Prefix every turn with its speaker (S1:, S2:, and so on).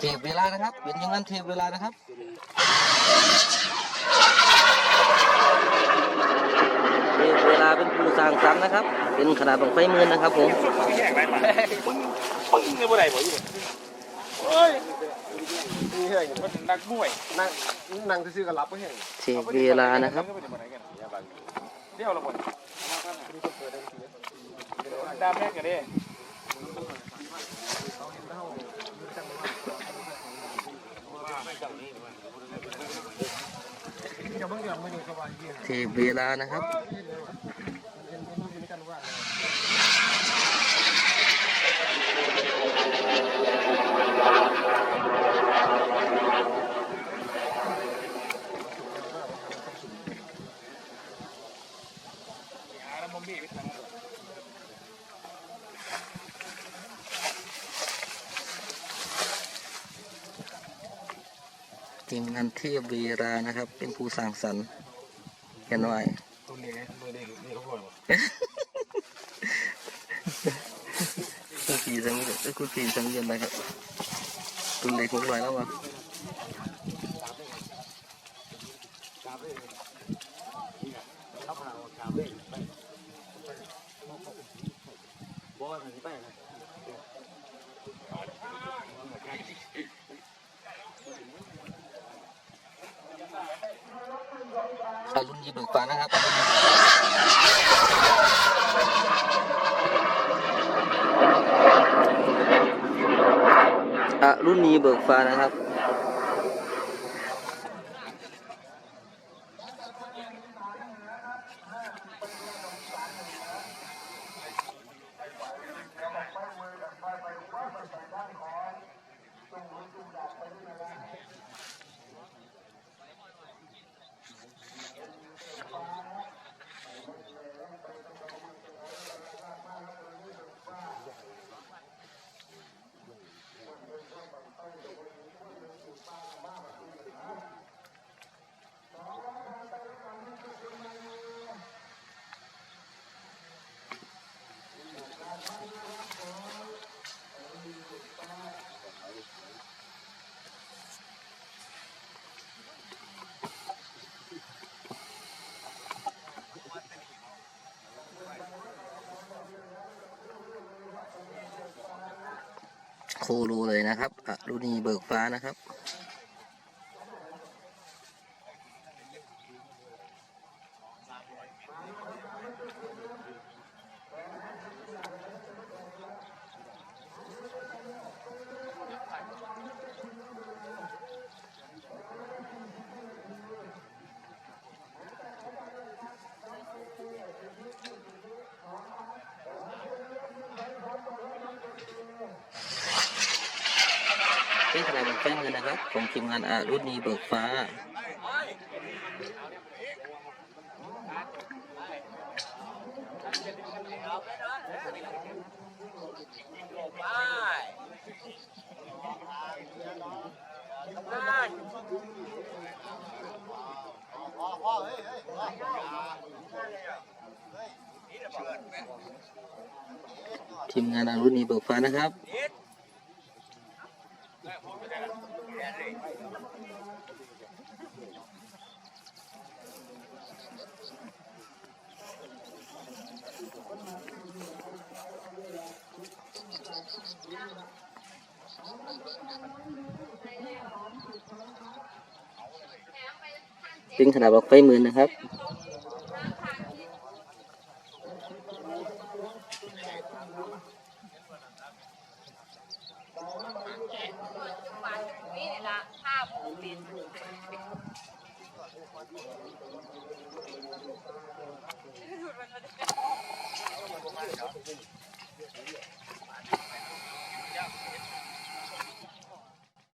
S1: เทปเวลานะครับ เป็นอยังงั้นเทปเวลานะครับเทปเวลาเป็นผู้สร้างสรรค์นะครับ เป็นขนาดของไฟมือนะครับผม
S2: แยกได้ปะปึ้งปึ้งในบ่ได้บ่อยู่เฮ้ยนี่เฮ้ยมันนักมวย
S3: นั่งนั่งซื่อๆก็รับก็เห็น
S1: เทปเวลานะครับ
S2: เดี๋ยวละคนดามแม่กันดิ
S3: จะเพิ่งจะไม่ดูสบายเยี่ยม
S1: เทปเวลานะครับที มงานเทียบเวลานะครับ เป็นผู้สร้างสรรค์เห็นไว้
S3: ตัวนี้ตัวนี้นี่เขาบ่อก
S1: คุณปีสังเกตคุณปีสังเกตอะไรครับคุณเล็กหกร้อยแล้ววะอารุ่นะ ยีเบิกฟ้านะครับรุ่นยีอะรุ่นนี้เบิกฟ้านะครับ โครูเลยนะครับอะรุนีเบิกฟ้านะครับ เป็นขนาดของไฟมือนะครับของทีมงานอารุ่นนี้เบิกฟ้าทีมงานอารุ่นนี้เบิกฟ้านะครับ เป็นขนาดบอกไฟหมื่นนะครับ
S4: นี่ละภาพเป็น
S2: เ